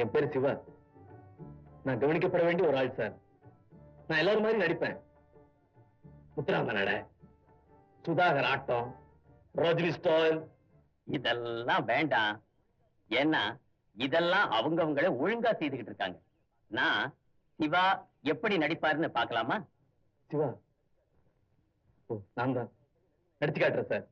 என் பேரு சிவா நான் கவனிக்கப்பட வேண்டிய ஒரு ஆள் சார். நான் எல்லாரும் மாதிரி நடிப்பேன். முத்துராம நட சுதாகர் ஆட்டம் ரோஜினி ஸ்டால். இதெல்லாம் வேண்டாம். ஏன்னா இதெல்லாம் அவங்கவங்களே ஒழுங்கா செய்துகிட்டு இருக்காங்க. நான் சிவா எப்படி நடிப்பாருன்னு பார்க்கலாமா? சிவா. நான் தான். நடிச்சு காட்டுறேன் சார்.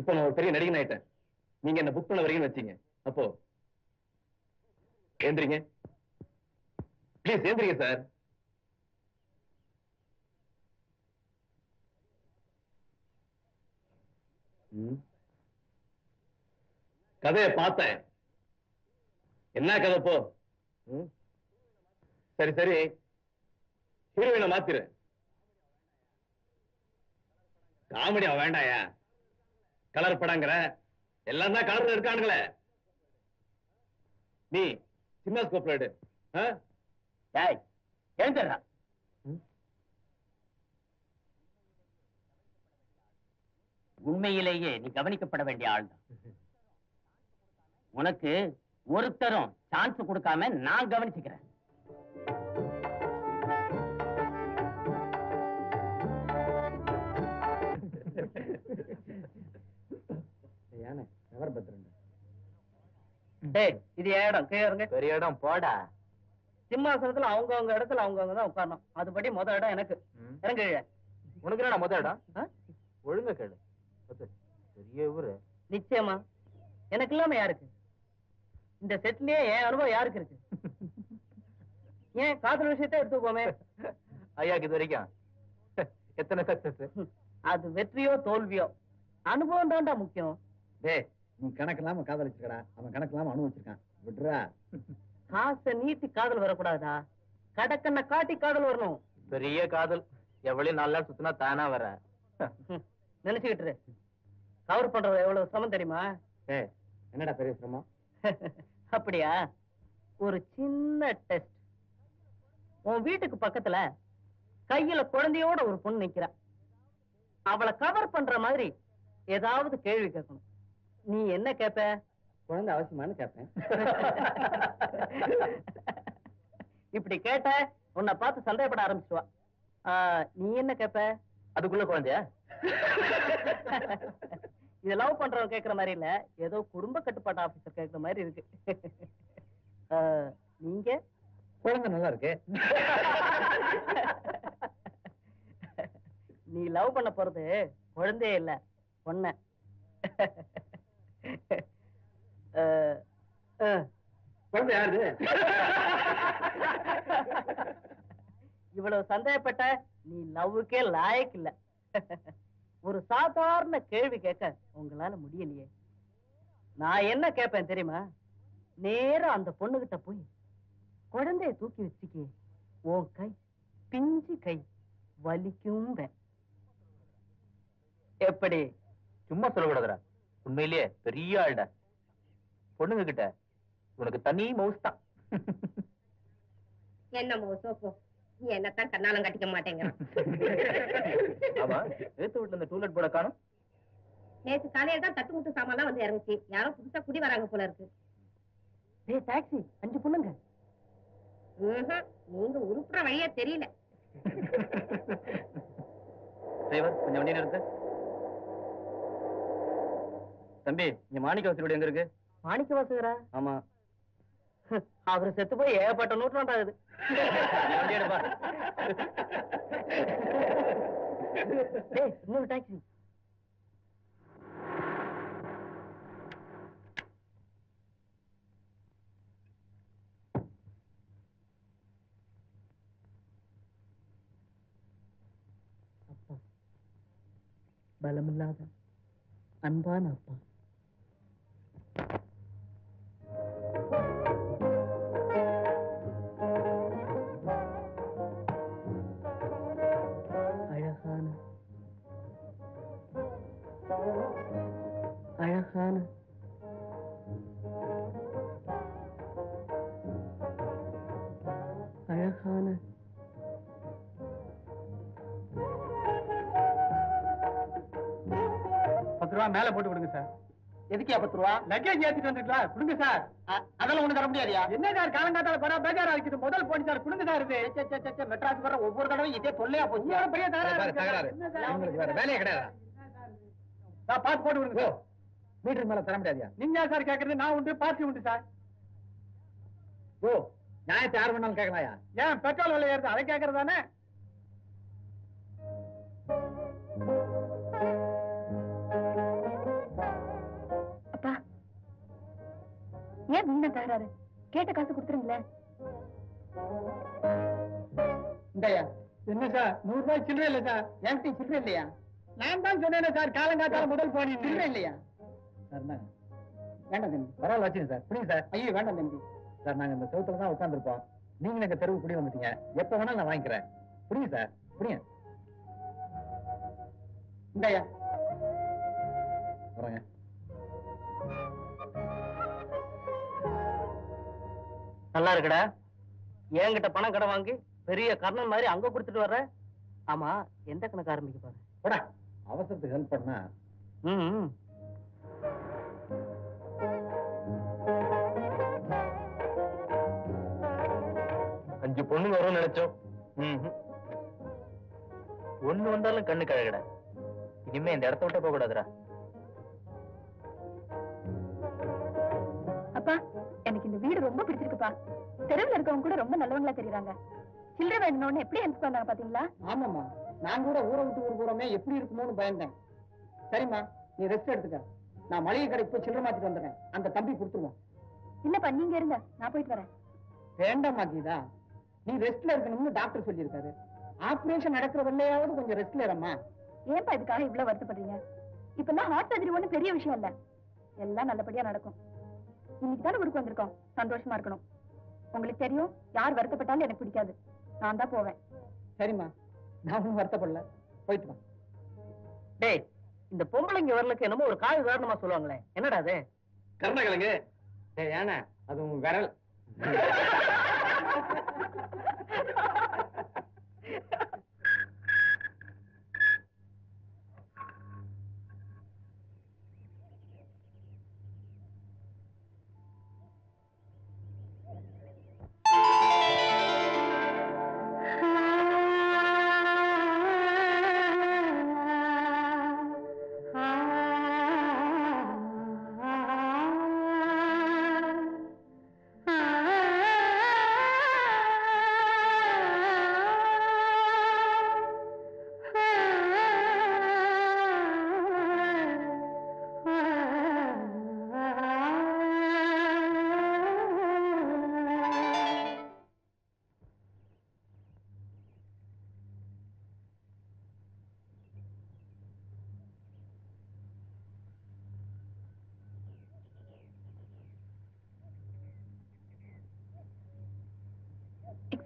இப்போ நான் ஒரு பெரிய நடிகன் ஆயிட்டேன் நீங்க என்ன புக் பண்ண வரீங்கன்னு வச்சீங்க. அப்போ ஏந்திரிங்க. ப்ளீஸ் ஏந்திரிங்க சார் கதையை பார்த்தேன். என்ன கதை போ? சரி சரி. ஹீரோயினை மாத்திரு. காமெடி அவன் வேண்டாயா கலர் படங்கிற. எல்லாம் தான் கலர்ல இருக்கானுங்களே. நீ சின்ன ஸ்கோப்ல? டேய் எழுந்துடுறா உண்மையிலேயே நீ கவனிக்கப்பட வேண்டிய ஆள்தான். உனக்கு ஒருத்தரும் சான்ஸ் கொடுக்காம நான் கவனிச்சுக்கிறேன். யானை நகர்பத்திரன் டேய் இது இடம்? கீழே இருங்க பெரிய இடம் போடா. சிம்மாசனத்துல அவங்கவங்க இடத்துல அவங்கவங்க தான் உட்காரணும். அதுபடி முத இடம் எனக்கு. கீழே. உனக்கு என்னடா மொத இடம்? ஆ? ஒழுங்கா கேளு. பெரிய ஊரு. நிச்சயமா. எனக்கு இல்லாம யாருக்கு? இந்த செட்லயே என் அனுபவம் யாருக்கு இருக்கு? ஏன் காதல் விஷயத்தை எடுத்துக்கோமே ஐயாக்கு இது வரைக்கும். எத்தனை சக்சஸ் அது வெற்றியோ தோல்வியோ? அனுபவம் தான்டா முக்கியம். டேய் நீ கணக்கு இல்லாம காதலிச்சிருக்கடா அவன் கணக்கு இல்லாம அனுபவிச்சிருக்கான். விடுறா. காசை நீட்டி காதல் வரக்கூடாதா? கடக்கண்ண காட்டி காதல் வரணும். பெரிய காதல். எவ்வளவு நாலு நாள் சுத்தினா தானா வர. நினைச்சுக்கிட்டு. கவர் பண்றது எவ்வளவு சிரமம் தெரியுமா? என்னடா பெரிய சிரமம்? அப்படியா? ஒரு சின்ன டெஸ்ட் உன் வீட்டுக்கு பக்கத்துல கையில குழந்தையோட ஒரு பொண்ணு நிக்கிறா. அவளை கவர் பண்ற மாதிரி ஏதாவது கேள்வி கேட்கணும். நீ என்ன கேப்ப? குழந்தை அவசியமானு கேட்பேன் இப்படி கேட்ட உன்னை பார்த்து சந்தேகப்பட ஆரம்பிச்சுவா நீ என்ன கேப்ப? அதுக்குள்ள குழந்தையா? இது லவ் பண்றவங்க கேக்குற மாதிரி இல்ல. ஏதோ குடும்ப கட்டுப்பாட்டு ஆபீசர் கேக்குற மாதிரி இருக்கு. நீங்க? குழந்தை நல்லா இருக்கு. நீ லவ் பண்ண போறது குழந்தையே இல்ல பொண்ண. குழந்தை யாரு இவ்வளவு சந்தேகப்பட்ட நீ லவ்வுக்கே லாயக் இல்ல. ஒரு சாதாரண கேள்வி கேட்க உங்களால முடியலையே. நான் என்ன கேட்பேன் தெரியுமா? நேரா அந்த பொண்ணுகிட்ட போய் குழந்தைய தூக்கி வச்சுக்கே உன் கை பிஞ்சு கை வலிக்கும் எப்படி? சும்மா சொல்லக்கூடாதுடா உண்மையிலேயே பெரிய ஆள்டா. பொண்ணுங்க கிட்ட உனக்கு தனி மவுஸ் தான். என்னமோ சோப்போ நீ என்னத்தான் கண்ணாலம் கட்டிக்க மாட்டேங்கிறான் ஆமா எடுத்து வீட்டுல இந்த டூலெட் போட காணும். நேத்து காலையில தான் தட்டு முட்டு சாமான்லாம் வந்து இறங்குச்சு. யாரோ புதுசா குடி வராங்க போல இருக்கு. டேய் டாக்ஸி அஞ்சு பொண்ணுங்க. நீங்க உருப்புற வழியே தெரியல. டிரைவர் கொஞ்சம் வண்டி நிறுத்து தம்பி இங்க மாணிக்க வசதி எங்க இருக்கு? மாணிக்க வாசகரா ஆமா. அவரு செத்து போய் ஏகப்பட்ட எடுப்பா டேய் இன்னொரு டாக்ஸி. பலமில்லாத அன்பான அப்பா. அழகான அழகான பத்து ரூபா மேல போட்டு கொடுங்க சார். எதுக்கு பத்து ரூபா? லக்கேஜ் ஏத்திட்டு வந்துருக்கலாம் கொடுங்க சார். அதெல்லாம் ஒண்ணு தர முடியாதியா? என்ன சார் காலங்காத்தால பரா பேஜாரா இருக்குது முதல் போன் சார் கொடுங்க சார் இது. மெட்ராஸ் வர ஒவ்வொரு தடவை இதே தொல்லையா போச்சு. பெரிய தகராறு வேலையே கிடையாதா? சார், பார்த்து போட்டு விடுங்க. மீட்டருக்கு மேல தர முடியாதியா? நீங்க யார் சார் கேக்குறது நான் உண்டு பார்ட்டி உண்டு சார். ஓ நியாயத்தை யார் வேணாலும் கேட்கலாயா? ஏன் பெட்ரோல் விலை ஏறுது அதை கேக்குறது தானே அப்பா ஏன் வீணா தகராறு? கேட்ட காசு கொடுத்துருங்களேன். இந்தயா என்ன சார் நூறு ரூபாய் சில்லறை இல்ல சார்? என்கிட்ட சில்லறை இல்லையா? நான் தான் சொன்னேனே சார் காலங்காத்தால முதல் போனி சில்லறை இல்லையா? சார் இந்தாங்க. வேண்டாம் தம்பி. பரவாயில்ல வச்சுங்க சார். புரியுது சார். ஐயோ வேண்டாம் தம்பி. சார் நாங்க இந்த செவுத்துல தான் உட்காந்துருப்போம் நீங்க எங்க தெருவு குடி வந்துட்டீங்க. எப்ப வேணாலும் நான் வாங்கிக்கிறேன். புரியுது சார். புரியுங்க இந்தயா. வரேங்க. நல்லா இருக்குடா. என்கிட்ட பணம் கடை வாங்கி பெரிய கர்ணன் மாதிரி அங்க கொடுத்துட்டு வர்ற? ஆமா எந்த கணக்கு ஆரம்பிக்க போற? அவசரத்துக்கு ஹெல்ப் பண்ண. ம் அஞ்சு பொண்ணுங்க வரும்னு நினைச்சோம். ஒண்ணு வந்தாலும் கண்ணு கழகட. இனிமே இந்த இடத்த விட்டு போக கூடாதுடா அப்பா எனக்கு இந்த வீடு ரொம்ப பிடிச்சிருக்குப்பா. தெருவில் இருக்கவங்க கூட ரொம்ப நல்லவங்களா தெரியுறாங்க. சில்லறை வேணும்னு எப்படி ஹெல்ப் பண்ணாங்க பாத்தீங்களா? ஆமாம்மா. நான் கூட ஊரை விட்டு ஊர் போறோமே எப்படி இருக்குமோன்னு பயந்தேன். சரிம்மா நீ ரெஸ்ட் எடுத்துக்க. நான் மளிகை கடைக்கு போய் சில்லறை மாத்திட்டு வந்துடுறேன். அந்த தம்பி கொடுத்துருவோம் இல்லப்பா நீங்க இருங்க. நான் போயிட்டு வரேன். வேண்டாம்மா கீதா. நீ ரெஸ்ட்ல இருக்கணும்னு டாக்டர் சொல்லியிருக்காரு. ஆபரேஷன் நடக்கிற வெள்ளையாவது கொஞ்சம் ரெஸ்ட்ல இரும்மா. ஏன்பா இதுக்காக இவ்வளவு வருத்தப்படுறீங்க? இப்பெல்லாம் ஹார்ட் சர்ஜரி ஒண்ணும் பெரிய விஷயம் இல்ல. எல்லாம் நல்லபடியா நடக்கும். இன்னைக்கு தானே ஊருக்கு வந்திருக்கோம். சந்தோஷமா இருக்கணும். உங்களுக்கு தெரியும் யார் வருத்தப்பட்டாலும் எனக்கு பிடிக்காது. நான் தான் போவேன். சரிம்மா. நான் வருத்தப்படல. போயிட்டு வா. டேய் இந்த பொம்பளைங்க வரலுக்கு என்னமோ ஒரு காய் உதாரணமா சொல்லுவாங்களே. என்னடா அது? கருணக்கிழங்கு டேய் ஏன அது உன் விரல்.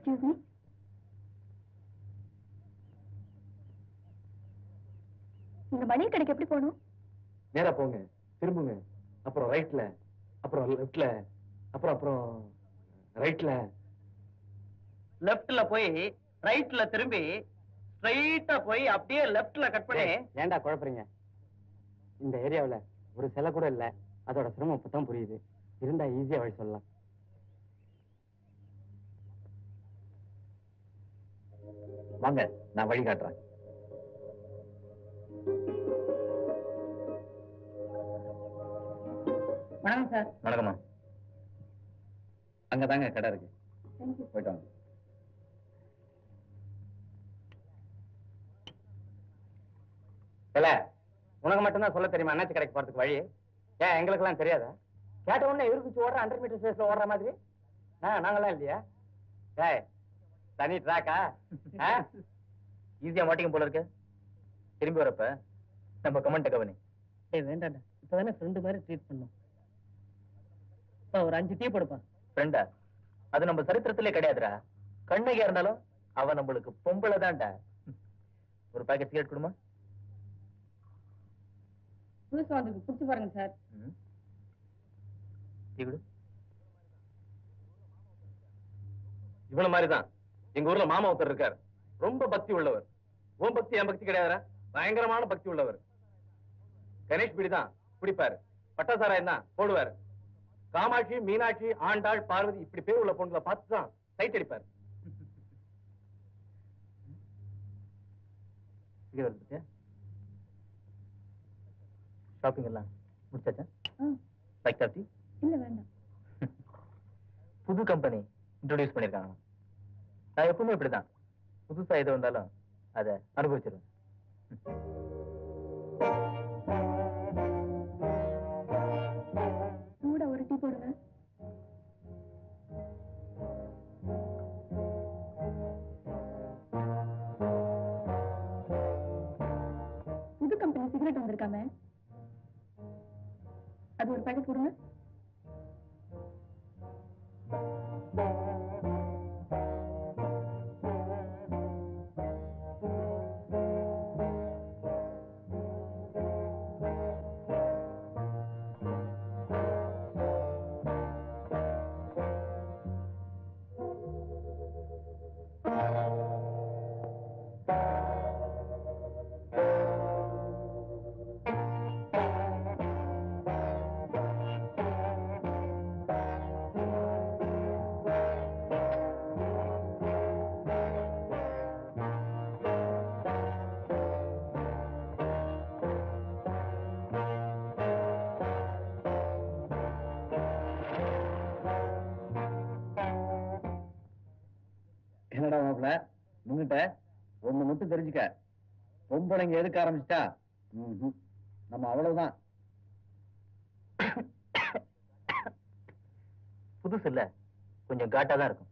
எக்ஸ்கியூஸ் மீ நீங்க மளிகை கடைக்கு எப்படி போகணும்? நேரா போங்க. திரும்புங்க. அப்புறம் ரைட்ல அப்புறம் லெஃப்ட்ல அப்புறம் அப்புறம் ரைட்ல லெஃப்ட்ல போய் ரைட்ல திரும்பி ஸ்ட்ரைட்டா போய் அப்படியே லெஃப்ட்ல கட் பண்ணி. ஏன்டா குழப்பறீங்க? இந்த ஏரியாவுல ஒரு சிலை கூட இல்ல. அதோட சிரமம் இப்பதான் புரியுது. இருந்தா ஈஸியா வழி சொல்லலாம். வாங்க நான் வழி காட்டுறேன். வணக்கம் சார். வணக்கம்மா. அங்கதாங்க கடை இருக்கு. போயிட்டு வாங்க. இல்ல உனக்கு மட்டும்தான் சொல்ல தெரியுமா அண்ணாச்சி கடைக்கு போறதுக்கு வழி? ஏன் எங்களுக்கு எல்லாம் தெரியாதா? கேட்ட உடனே எதிர்ப்பு ஓடுற ஹண்ட்ரட் மீட்டர் ஸ்பேஸ்ல ஓடுற மாதிரி? நாங்கெல்லாம் இல்லையா? ஏய் தனி ட்ராக்கா ஈஸியா மாட்டிக்கும் போல இருக்கு. திரும்பி வரப்ப நம்ம கமெண்ட் கவனி. டேய் வேண்டாம்டா. இப்பதானே ஃப்ரெண்டு மாதிரி ட்ரீட் பண்ணோம். அப்பா, ஒரு அஞ்சு டீ போடுப்பா. ஃப்ரெண்டா அது நம்ம சரித்திரத்திலே கிடையாதுடா. கண்ணகியா இருந்தாலும் அவ நம்மளுக்கு பொம்பளை தான்டா. ஒரு பாக்கெட் சிகரெட் கொடுமா? புதுசு வந்திருக்கு குடிச்சு பாருங்க சார். டீ கொடு. இவன மாதிரிதான். எங்க ஊர்ல மாமா ஒருத்தர் இருக்கார். ரொம்ப பக்தி உள்ளவர். உன் பக்தி என் பக்தி கிடையாதுடா? பயங்கரமான பக்தி உள்ளவர். கணேஷ் பீடி தான் குடிப்பாரு. பட்டசாரா என்ன? போடுவார். காமாட்சி மீனாட்சி ஆண்டாள் பார்வதி இப்படி பேர் உள்ள பொண்ணுங்களை பார்த்து தான் சைட் அடிப்பார்? ஷாப்பிங் எல்லாம் முடிச்சாச்சா. லைக் இல்ல வேண்டாம். புது கம்பெனி இன்ட்ரோடியூஸ் பண்ணிருக்காங்க நான் எப்பவுமே இப்படிதான். புதுசா எது வந்தாலும் அதை அனுபவிச்சிருவேன். கூட ஒரு டீ போடுங்க புது கம்பெனி சிகரெட் வந்திருக்காமே அது ஒரு பேக்கெட் போடுங்க. என்னடா மாப்பிள முன்னிட்ட ஒண்ணு மட்டும் தெரிஞ்சுக்க. பொம்பளைங்க எதுக்க ஆரம்பிச்சிட்டா. நம்ம அவ்வளவுதான். புதுசு இல்ல. கொஞ்சம் காட்டா தான் இருக்கும்.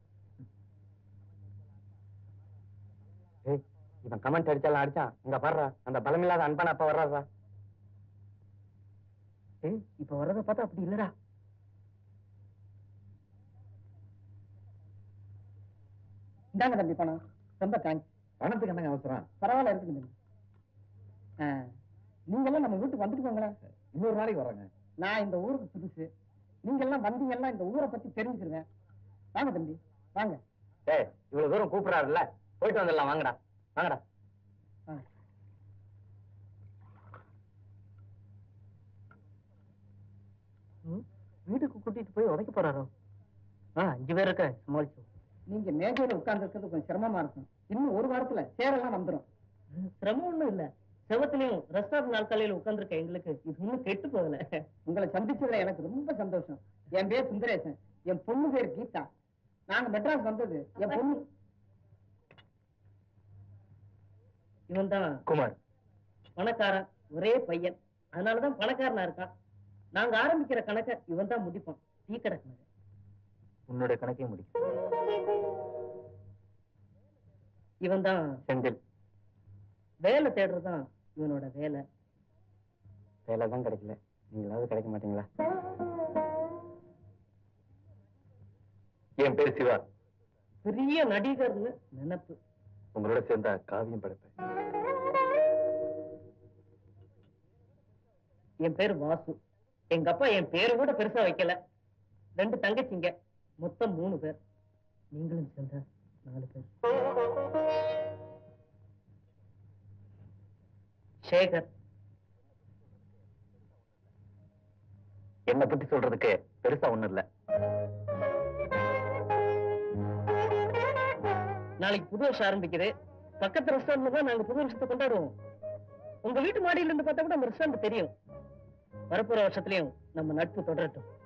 இவன் கமெண்ட் அடிச்சாலும் அடிச்சான். இங்க பாடுறா அந்த பலமில்லாத அன்பான அப்பா வர்றாரா ஏய் இப்ப வர்றத பார்த்தா அப்படி இல்லடா. இந்தாங்க தம்பி பணம். ரொம்ப தேங்க்ஸ் பணத்துக்கு என்னங்க அவசரம்? பரவாயில்ல இருக்குது தம்பி. ஆ, நீங்கெல்லாம் நம்ம வீட்டுக்கு வந்துட்டு போங்களேன். இன்னொரு நாளைக்கு வர்றேங்க. நான் இந்த ஊருக்கு புதுசு. நீங்க எல்லாம் வந்தீங்கன்னா இந்த ஊரை பத்தி தெரிஞ்சுக்கிருவேன். வாங்க தம்பி வாங்க. ஏய் இவ்வளவு தூரம் கூப்பிடுறாருல்ல? போயிட்டு வந்துடலாம் வாங்கடா வாங்கடா. வீட்டுக்கு கூட்டிட்டு போய் உடைக்க போறாரோ? ஆ அஞ்சு பேர் இருக்க சமாளிச்சு நீங்க மேஜையில உட்கார்ந்து இருக்கிறது கொஞ்சம் சிரமமா இருக்கும். இன்னும் ஒரு வாரத்துல சேரெல்லாம் வந்துடும் சிரமம் ஒண்ணும் இல்ல. செவத்துலயும் ரெஸ்டாரண்ட் நாற்காலியில உட்கார்ந்துருக்க எங்களுக்கு. இது இன்னும் கெட்டு போகல. உங்களை சந்திச்சதுல எனக்கு ரொம்ப சந்தோஷம். என் பேர் சுந்தரேசன். என் பொண்ணு பேர் கீதா. நாங்க மெட்ராஸ் வந்தது. என் பொண்ணு இவன் தான் குமார். பணக்காரன். ஒரே பையன். அதனாலதான் பணக்காரனா இருக்கான். நாங்க ஆரம்பிக்கிற கணக்க இவன் தான் முடிப்பான். டீ கணக்கு உன்னோட கணக்கையும் முடிக்கும் இவன் தான் செந்தில். வேலை தேடுறதுதான் இவனோட வேலை. வேலை தான் கிடைக்கல. நீங்களாவது கிடைக்க மாட்டீங்களா? என் பேர் சிவா. பெரிய நடிகர்னு நினைப்பு. உங்களோட சேர்ந்தா காவியம் படைப்பேன். என் பேர் வாசு. எங்க அப்பா என் பேரு கூட பெருசா வைக்கல. ரெண்டு தங்கச்சிங்க. மொத்தம் மூணு பேர். நீங்களும் சேர்ந்தா நாலு பேர். சேகர். என்னை பத்தி சொல்றதுக்கு பெருசா ஒண்ணும் இல்ல. நாளைக்கு புது வருஷம் ஆரம்பிக்குது. பக்கத்து ரெஸ்டாரண்ட்ல தான் நாங்க புது வருஷத்தை கொண்டாடுவோம். உங்க வீட்டு மாடியில இருந்து பார்த்தா கூட அந்த ரெஸ்டாரண்ட் தெரியும். வரப்போற வருஷத்துலயும் நம்ம நட்பு தொடரட்டும்.